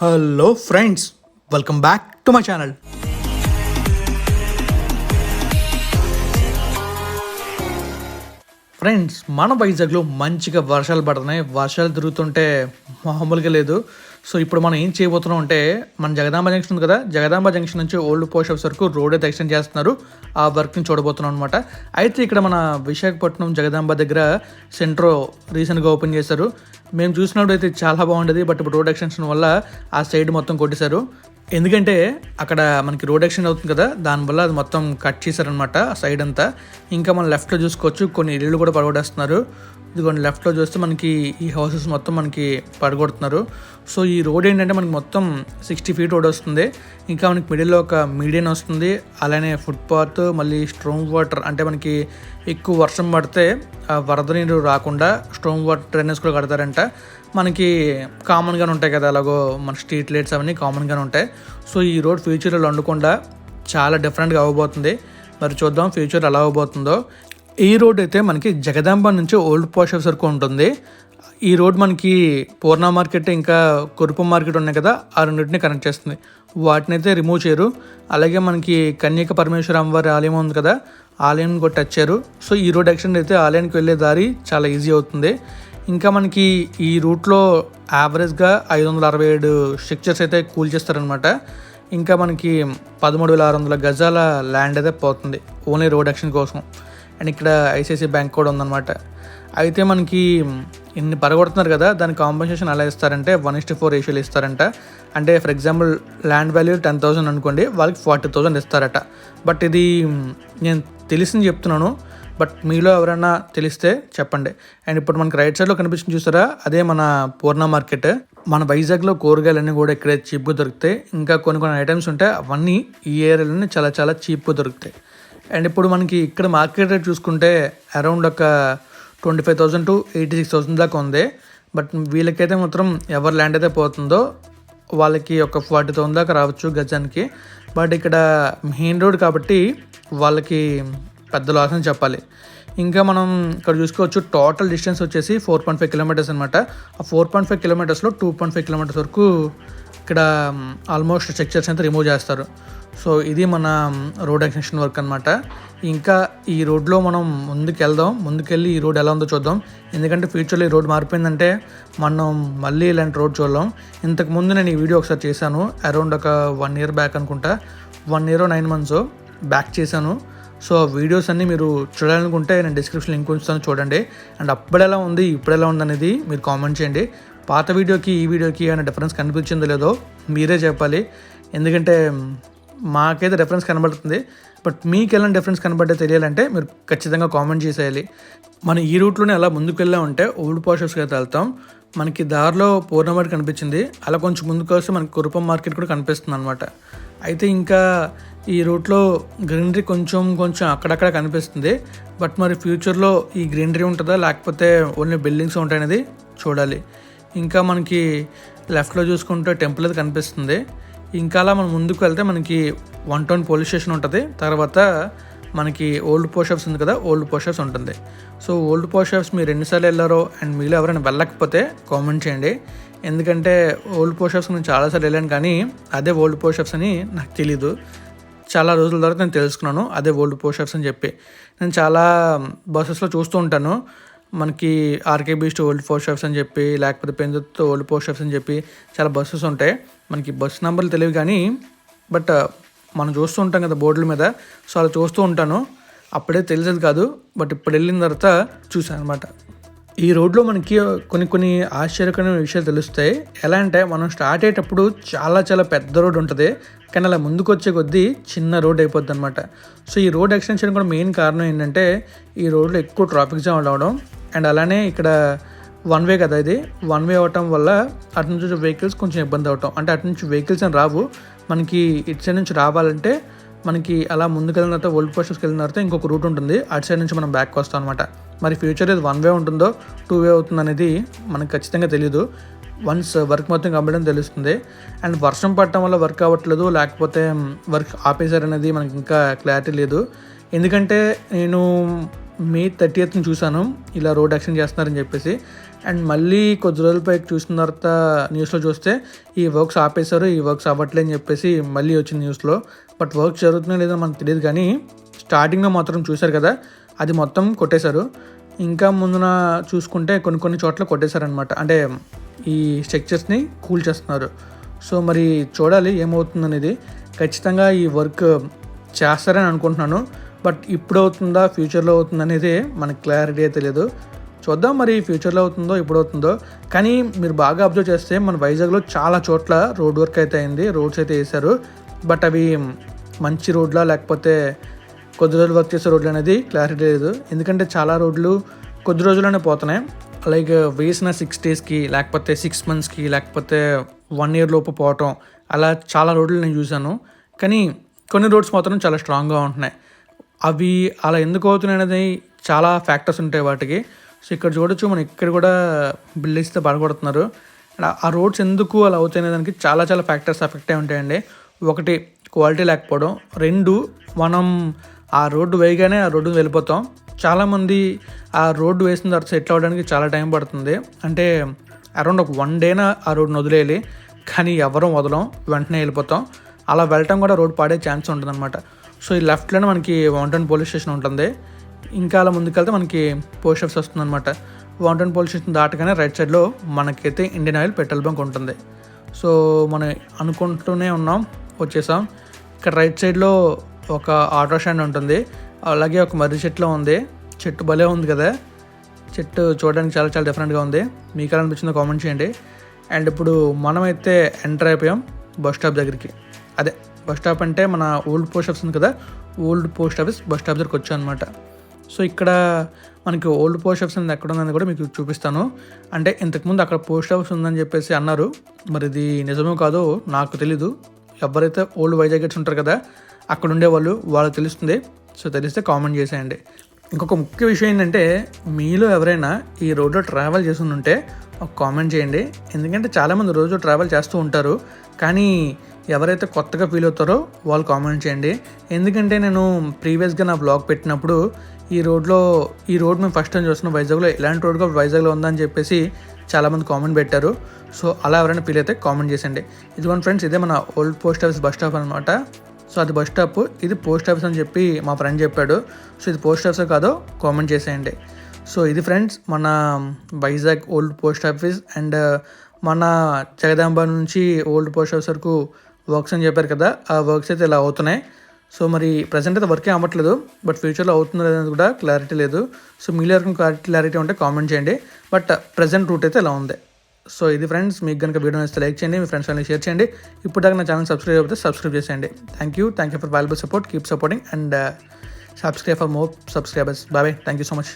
Hello friends welcome back to my channel. Friends మన వైజాగ్లో మంచిగా వర్షాలు పడుతున్నాయి. వర్షాలు తిరుగుతుంటే మామూలుగా లేదు. సో ఇప్పుడు మనం ఏం చేయబోతున్నాం అంటే మన జగదాంబ జంక్షన్ ఉంది కదా జగదాంబ జంక్షన్ నుంచి ఓల్డ్ పోస్ట్ ఆఫీస్ వరకు రోడ్ అయితే ఎక్స్టెండ్ చేస్తున్నారు. ఆ వర్క్ని చూడబోతున్నాం అనమాట అయితే ఇక్కడ మన విశాఖపట్నం జగదాంబ దగ్గర సెంట్రో రీసెంట్గా ఓపెన్ చేశారు. మేము చూసినప్పుడు అయితే చాలా బాగుండేది బట్ ఇప్పుడు రోడ్ ఎక్స్టెన్షన్ వల్ల ఆ సైడ్ మొత్తం కొట్టేశారు. ఎందుకంటే అక్కడ మనకి రోడ్ యాక్సిడెంట్ అవుతుంది కదా దానివల్ల అది మొత్తం కట్ చేశారనమాట సైడ్ అంతా. ఇంకా మనం లెఫ్ట్లో చూసుకోవచ్చు కొన్ని ఇళ్ళు కూడా పడగొడేస్తున్నారు ఇదిగోండి లెఫ్ట్లో చూస్తే మనకి ఈ హౌసెస్ మొత్తం మనకి పడగొడుతున్నారు. సో ఈ రోడ్ ఏంటంటే మనకి మొత్తం సిక్స్టీ ఫీట్ రోడ్ వస్తుంది. ఇంకా మనకి మిడిల్లో ఒక మీడియన్ వస్తుంది. అలానే ఫుట్పాత్ మళ్ళీ స్ట్రోమ్ వాటర్ అంటే మనకి ఎక్కువ వర్షం పడితే ఆ వరద నీరు రాకుండా స్ట్రోమ్ వాటర్ డ్రైనేజ్ కూడా కడతారంట. మనకి కామన్గానే ఉంటాయి కదా అలాగో మన స్ట్రీట్ లైట్స్ అవన్నీ కామన్గానే ఉంటాయి. సో ఈ రోడ్ ఫ్యూచర్లో వండకుండా చాలా డిఫరెంట్గా అవ్వబోతుంది. మరి చూద్దాం ఫ్యూచర్ ఎలా అవ్వబోతుందో. ఈ రోడ్ అయితే మనకి జగదాంబ నుంచి ఓల్డ్ పోస్ట్ ఆఫీస్ వరకు ఉంటుంది. ఈ రోడ్ మనకి పూర్ణ మార్కెట్ ఇంకా కురుపు మార్కెట్ ఉన్నాయి కదా ఆ రెండింటిని కనెక్ట్ చేస్తుంది. వాటిని అయితే రిమూవ్ చేయరు. అలాగే మనకి కన్యక పరమేశ్వర అమ్మవారి ఆలయం ఉంది కదా ఆలయం కూడా టచ్ చేయరు. సో ఈ రోడ్ యాక్సిడెంట్ అయితే ఆలయానికి వెళ్ళే దారి చాలా ఈజీ అవుతుంది. ఇంకా మనకి ఈ రూట్లో యావరేజ్గా ఐదు వందల అరవై ఏడు స్ట్రక్చర్స్ అయితే కూల్ చేస్తారనమాట. ఇంకా మనకి పదమూడు వేల ఆరు వందల గజాల ల్యాండ్ అయితే పోతుంది ఓన్లీ రోడ్ యాక్షన్ కోసం. అండ్ ఇక్కడ ఐసిఐసి బ్యాంక్ కూడా ఉందన్నమాట. అయితే మనకి ఇన్ని పరగొడుతున్నారు కదా దాని కాంపెన్సేషన్ ఎలా ఇస్తారంటే వన్ ఇస్టీ ఫోర్ రేషియోలు ఇస్తారంట. అంటే for example land value ten thousand అనుకోండి వాళ్ళకి ఫార్టీ థౌసండ్ ఇస్తారట. బట్ ఇది నేను తెలిసింది చెప్తున్నాను బట్ మీలో ఎవరైనా తెలిస్తే చెప్పండి. అండ్ ఇప్పుడు మనకి రైట్ సైడ్లో కనిపిస్తుంది చూసారా? అదే మన పూర్ణ మార్కెట్. మన వైజాగ్లో కూరగాయలన్నీ కూడా ఇక్కడే చీప్గా దొరుకుతాయి. ఇంకా కొన్ని కొన్ని ఐటమ్స్ ఉంటాయి అవన్నీ ఈ ఏరియాలోనే చాలా చాలా చీప్గా దొరుకుతాయి. అండ్ ఇప్పుడు మనకి ఇక్కడ మార్కెట్ రేట్ చూసుకుంటే అరౌండ్ ఒక twenty five thousand to eighty six thousand దాకా ఉంది. బట్ వీళ్ళకైతే మాత్రం ఎవరు ల్యాండ్ అయితే పోతుందో వాళ్ళకి ఒక ఫార్టీ థౌసండ్ దాకా రావచ్చు గజానికి. బట్ ఇక్కడ మెయిన్ రోడ్ కాబట్టి వాళ్ళకి పెద్ద లాస్ అని చెప్పాలి. ఇంకా మనం ఇక్కడ చూసుకోవచ్చు టోటల్ డిస్టెన్స్ వచ్చేసి ఫోర్ పాయింట్ ఫైవ్ కిలోమీటర్స్ అనమాట ఆ ఫోర్ పాయింట్ ఫైవ్ కిలోమీటర్స్లో టూ పాయింట్ ఫైవ్ కిలోమీటర్స్ వరకు ఇక్కడ ఆల్మోస్ట్ స్ట్రక్చర్స్ అయితే రిమూవ్ చేస్తారు. సో ఇది మన రోడ్ ఎక్స్టెన్షన్ వర్క్ అనమాట ఇంకా ఈ రోడ్లో మనం ముందుకు వెళ్దాం ముందుకెళ్ళి ఈ రోడ్ ఎలా ఉందో చూద్దాం. ఎందుకంటే ఫ్యూచర్లో ఈ రోడ్ మారిపోయిందంటే మనం మళ్ళీ ఇలాంటి రోడ్ చూడలేం. ఇంతకుముందు నేను ఈ వీడియో ఒకసారి చేశాను. అరౌండ్ ఒక వన్ ఇయర్ బ్యాక్ అనుకుంటా. One year nine months back చేశాను. సో ఆ వీడియోస్ అన్నీ మీరు చూడాలనుకుంటే నేను డిస్క్రిప్షన్ లింక్ ఉంచుతాను చూడండి. అండ్ అప్పుడు ఎలా ఉంది ఇప్పుడు ఎలా ఉంది అనేది మీరు కామెంట్ చేయండి. పాత వీడియోకి ఈ వీడియోకి ఏమైనా డిఫరెన్స్ కనిపించిందో లేదో మీరే చెప్పాలి. ఎందుకంటే మాకైతే డిఫరెన్స్ కనబడుతుంది. బట్ మీకు ఎలాంటి డిఫరెన్స్ కనబడ్డే తెలియాలంటే మీరు ఖచ్చితంగా కామెంట్ చేసేయాలి. మనం ఈ రూట్లోనే అలా ముందుకు వెళ్ళా ఉంటే ఓల్డ్ పోస్టర్స్కి అయితే వెళ్తాం. మనకి దారిలో పూర్ణమాటి కనిపించింది. అలా కొంచెం ముందుకు వస్తే మనకి కురుపం మార్కెట్ కూడా కనిపిస్తుంది అనమాట అయితే ఇంకా ఈ రూట్లో గ్రీనరీ కొంచెం కొంచెం అక్కడక్కడ కనిపిస్తుంది. బట్ మరి ఫ్యూచర్లో ఈ గ్రీనరీ ఉంటుందా? లేకపోతే ఓన్లీ బిల్డింగ్స్ ఉంటాయనేది చూడాలి. ఇంకా మనకి లెఫ్ట్లో చూసుకుంటే టెంపుల్ అది కనిపిస్తుంది. ఇంకా అలా మనం ముందుకు వెళ్తే మనకి వన్ టౌన్ పోలీస్ స్టేషన్ ఉంటుంది. తర్వాత మనకి ఓల్డ్ పోస్ట్ ఆఫీస్ ఉంది కదా ఓల్డ్ పోస్ట్ ఆఫీస్ ఉంటుంది. సో ఓల్డ్ పోస్ట్ ఆఫీస్ మీరు ఎన్నిసార్లు వెళ్ళారో అండ్ మీలో ఎవరైనా వెళ్ళకపోతే కామెంట్ చేయండి. ఎందుకంటే ఓల్డ్ పోస్ట్ నేను చాలాసార్లు వెళ్ళాను కానీ అదే ఓల్డ్ పోస్ట్ అని నాకు తెలీదు. చాలా రోజుల తర్వాత నేను తెలుసుకున్నాను అదే ఓల్డ్ పోస్ట్ అని చెప్పి. నేను చాలా బస్సెస్లో చూస్తూ ఉంటాను. మనకి ఆర్కే బీస్ట్ ఓల్డ్ పోస్ట్ అని చెప్పి లేకపోతే పెందుతో ఓల్డ్ పోస్ట్ అని చెప్పి చాలా బస్సెస్ ఉంటాయి. మనకి బస్సు నెంబర్లు తెలియవు కానీ బట్ మనం చూస్తూ ఉంటాం కదా బోర్డుల మీద సో అలా చూస్తూ ఉంటాను. అప్పుడే తెలిసేది కాదు బట్ ఇప్పుడు వెళ్ళిన తర్వాత చూసాను అనమాట ఈ రోడ్లో మనకి కొన్ని కొన్ని ఆశ్చర్యకరమైన విషయాలు తెలుస్తాయి. ఎలా అంటే మనం స్టార్ట్ అయ్యేటప్పుడు చాలా చాలా పెద్ద రోడ్ ఉంటుంది. కానీ అలా ముందుకు వచ్చే కొద్దీ చిన్న రోడ్ అయిపోద్ది అనమాట సో ఈ రోడ్ ఎక్స్టెన్షన్ కూడా మెయిన్ కారణం ఏంటంటే ఈ రోడ్లో ఎక్కువ ట్రాఫిక్ జామ్ అవడం అండ్ అలానే ఇక్కడ వన్ వే కదా ఇది. వన్ వే అవటం వల్ల అటు నుంచి వెహికల్స్ కొంచెం ఇబ్బంది అవటం. అంటే అటు నుంచి వెహికల్స్ అని రావు. మనకి ఇటు సైడ్ నుంచి రావాలంటే మనకి అలా ముందుకెళ్ళిన తర్వాత ఓల్డ్ పోస్టర్స్కి వెళ్ళిన తర్వాత ఇంకొక రూట్ ఉంటుంది. అటు సైడ్ నుంచి మనం బ్యాక్ వస్తాం అనమాట మరి ఫ్యూచర్ ఇది వన్ వే ఉంటుందో టూ వే అవుతుంది అనేది మనకు ఖచ్చితంగా తెలియదు వన్స్ వర్క్ మొత్తం కంప్లీట్ అని తెలుస్తుంది. అండ్ వర్షం పడటం వల్ల వర్క్ అవ్వట్లేదు లేకపోతే వర్క్ ఆపేశారనేది మనకి ఇంకా క్లారిటీ లేదు. ఎందుకంటే నేను మే థర్టీ ఎయిత్ని చూశాను. ఇలా రోడ్ యాక్షన్ చేస్తున్నారని చెప్పేసి. అండ్ మళ్ళీ కొద్ది రోజుల పైకి చూసిన తర్వాత న్యూస్లో చూస్తే ఈ వర్క్స్ ఆపేశారు ఈ వర్క్స్ అవ్వట్లే అని చెప్పేసి మళ్ళీ వచ్చింది న్యూస్లో బట్ వర్క్ జరుగుతున్నాయో లేదో మనకు తెలియదు కానీ స్టార్టింగ్లో మాత్రం చూశారు కదా అది మొత్తం కొట్టేశారు. ఇంకా ముందున చూసుకుంటే కొన్ని కొన్ని చోట్ల కొట్టేశారనమాట అంటే ఈ స్ట్రక్చర్స్ని కూల్ చేస్తున్నారు. సో మరి చూడాలి ఏమవుతుంది అనేది ఖచ్చితంగా ఈ వర్క్ చేస్తారని అనుకుంటున్నాను. బట్ ఇప్పుడు అవుతుందా ఫ్యూచర్లో అవుతుందనేది మనకు క్లారిటీ అయితే లేదు. చూద్దాం మరి ఫ్యూచర్లో అవుతుందో ఇప్పుడు అవుతుందో. కానీ మీరు బాగా అబ్జర్వ్ చేస్తే మన వైజాగ్లో చాలా చోట్ల రోడ్ వర్క్ అయితే అయింది. రోడ్స్ అయితే వేశారు. బట్ అవి మంచి రోడ్లా లేకపోతే కొద్ది రోజులు వర్క్ చేసే రోడ్లు అనేది క్లారిటీ లేదు. ఎందుకంటే చాలా రోడ్లు కొద్ది రోజుల్లోనే పోతున్నాయి. లైక్ వేసిన సిక్స్ డేస్కి లేకపోతే సిక్స్ మంత్స్కి లేకపోతే వన్ ఇయర్ లోపు పోవటం అలా చాలా రోడ్లు నేను చూశాను. కానీ కొన్ని రోడ్స్ మాత్రం చాలా స్ట్రాంగ్గా ఉంటున్నాయి. అవి అలా ఎందుకు అవుతున్నాయి అనేది చాలా ఫ్యాక్టర్స్ ఉంటాయి వాటికి. సో ఇక్కడ చూడొచ్చు మనం ఇక్కడ కూడా బిల్డింగ్స్తో బాధపడుతున్నారు ఆ రోడ్స్ ఎందుకు అలా అవుతాయి దానికి చాలా చాలా ఫ్యాక్టర్స్ ఎఫెక్ట్ అయి ఉంటాయండి. ఒకటి క్వాలిటీ లేకపోవడం. రెండు మనం ఆ రోడ్డు వేయగానే ఆ రోడ్డు వెళ్ళిపోతాం. చాలామంది ఆ రోడ్డు వేసిన తర్వాత సెటిల్ అవ్వడానికి చాలా టైం పడుతుంది. అంటే అరౌండ్ ఒక వన్ డేనా ఆ రోడ్డును వదిలేయాలి. కానీ ఎవరం వదలం వెంటనే వెళ్ళిపోతాం. అలా వెళ్ళటం కూడా రోడ్ పాడే ఛాన్స్ ఉంటుందన్నమాట. సో ఈ లెఫ్ట్లోనే మనకి వాంటన్ పోలీస్ స్టేషన్ ఉంటుంది. ఇంకా అలా ముందుకెళ్తే మనకి పోస్ట్ ఆఫీస్ వస్తుందన్నమాట. వాంటన్ పోలీస్ స్టేషన్ దాటగానే రైట్ సైడ్లో మనకైతే ఇండియన్ ఆయిల్ పెట్రోల్ బంక్ ఉంటుంది. సో మనం అనుకుంటూనే ఉన్నాం వచ్చేసాం. ఇక్కడ రైట్ సైడ్లో ఒక ఆటో స్టాండ్ ఉంటుంది. అలాగే ఒక మర్రి చెట్లో ఉంది. చెట్టు భలే ఉంది కదా. చెట్టు చూడడానికి చాలా చాలా డిఫరెంట్గా ఉంది. మీకు ఎలా అనిపించిందో కామెంట్ చేయండి. అండ్ ఇప్పుడు మనమైతే ఎంటర్ అయిపోయాం బస్ స్టాప్ దగ్గరికి. అదే బస్ స్టాప్ అంటే మన ఓల్డ్ పోస్ట్ ఆఫీస్ ఉంది కదా. Old post office bus stop దగ్గరికి వచ్చాం అనమాట సో ఇక్కడ మనకి ఓల్డ్ పోస్ట్ ఆఫీస్ అనేది ఎక్కడ ఉందని కూడా మీకు చూపిస్తాను. అంటే ఇంతకుముందు అక్కడ పోస్ట్ ఆఫీస్ ఉందని చెప్పేసి అన్నారు. మరి ఇది నిజమో కాదో నాకు తెలీదు. ఎవరైతే ఓల్డ్ వైజాగ్ ఉంటారు కదా అక్కడ ఉండేవాళ్ళు వాళ్ళకి తెలుస్తుంది. సో తెలిస్తే కామెంట్ చేసేయండి. ఇంకొక ముఖ్య విషయం ఏంటంటే మీలో ఎవరైనా ఈ రోడ్లో ట్రావెల్ చేసి ఉంటే ఒక కామెంట్ చేయండి. ఎందుకంటే చాలామంది రోజు ట్రావెల్ చేస్తూ ఉంటారు. కానీ ఎవరైతే కొత్తగా ఫీల్ అవుతారో వాళ్ళు కామెంట్ చేయండి. ఎందుకంటే నేను ప్రీవియస్గా నా బ్లాగ్ పెట్టినప్పుడు ఈ రోడ్లో ఈ రోడ్ మేము ఫస్ట్ టైం చూస్తున్నాం. వైజాగ్లో ఇలాంటి కూడా వైజాగ్లో ఉందని చెప్పేసి చాలామంది కామెంట్ పెట్టారు. సో అలా ఎవరైనా ఫీల్ అయితే కామెంట్ చేసండి ఇదిగోండి ఫ్రెండ్స్ ఇదే మన old post office bus stop అనమాట సో అది బస్ స్టాప్. ఇది పోస్ట్ ఆఫీస్ అని చెప్పి మా ఫ్రెండ్ చెప్పాడు. సో ఇది పోస్ట్ ఆఫీస్ కాదో కామెంట్ చేసేయండి. సో ఇది ఫ్రెండ్స్ మన Vizag old post office and మన జగదాంబ నుంచి ఓల్డ్ పోస్ట్ ఆఫీస్ వరకు వర్క్స్ అని చెప్పారు కదా. ఆ వర్క్స్ అయితే ఇలా అవుతున్నాయి. సో మరి ప్రజెంట్ అయితే వర్కే అవ్వట్లేదు బట్ ఫ్యూచర్లో అవుతుందో అనేది కూడా క్లారిటీ లేదు. సో మీలో క్లారిటీ క్లారిటీ ఉంటే కామెంట్ చేయండి. బట్ ప్రజెంట్ రూట్ అయితే ఇలా ఉంది. సో ఇది ఫ్రెండ్స్ మీకు కనుక వీడియో నచ్చితే లైక్ చేయండి మీ ఫ్రెండ్స్ వాళ్ళని షేర్ చేయండి. ఇప్పుడు దాకా నా ఛానల్ సబ్స్క్రైబ్ అయితే సబ్స్క్రైబ్ చేసేయండి. Thank you thank you for valuable support keep supporting and subscribe for more subscribers bye thank you so much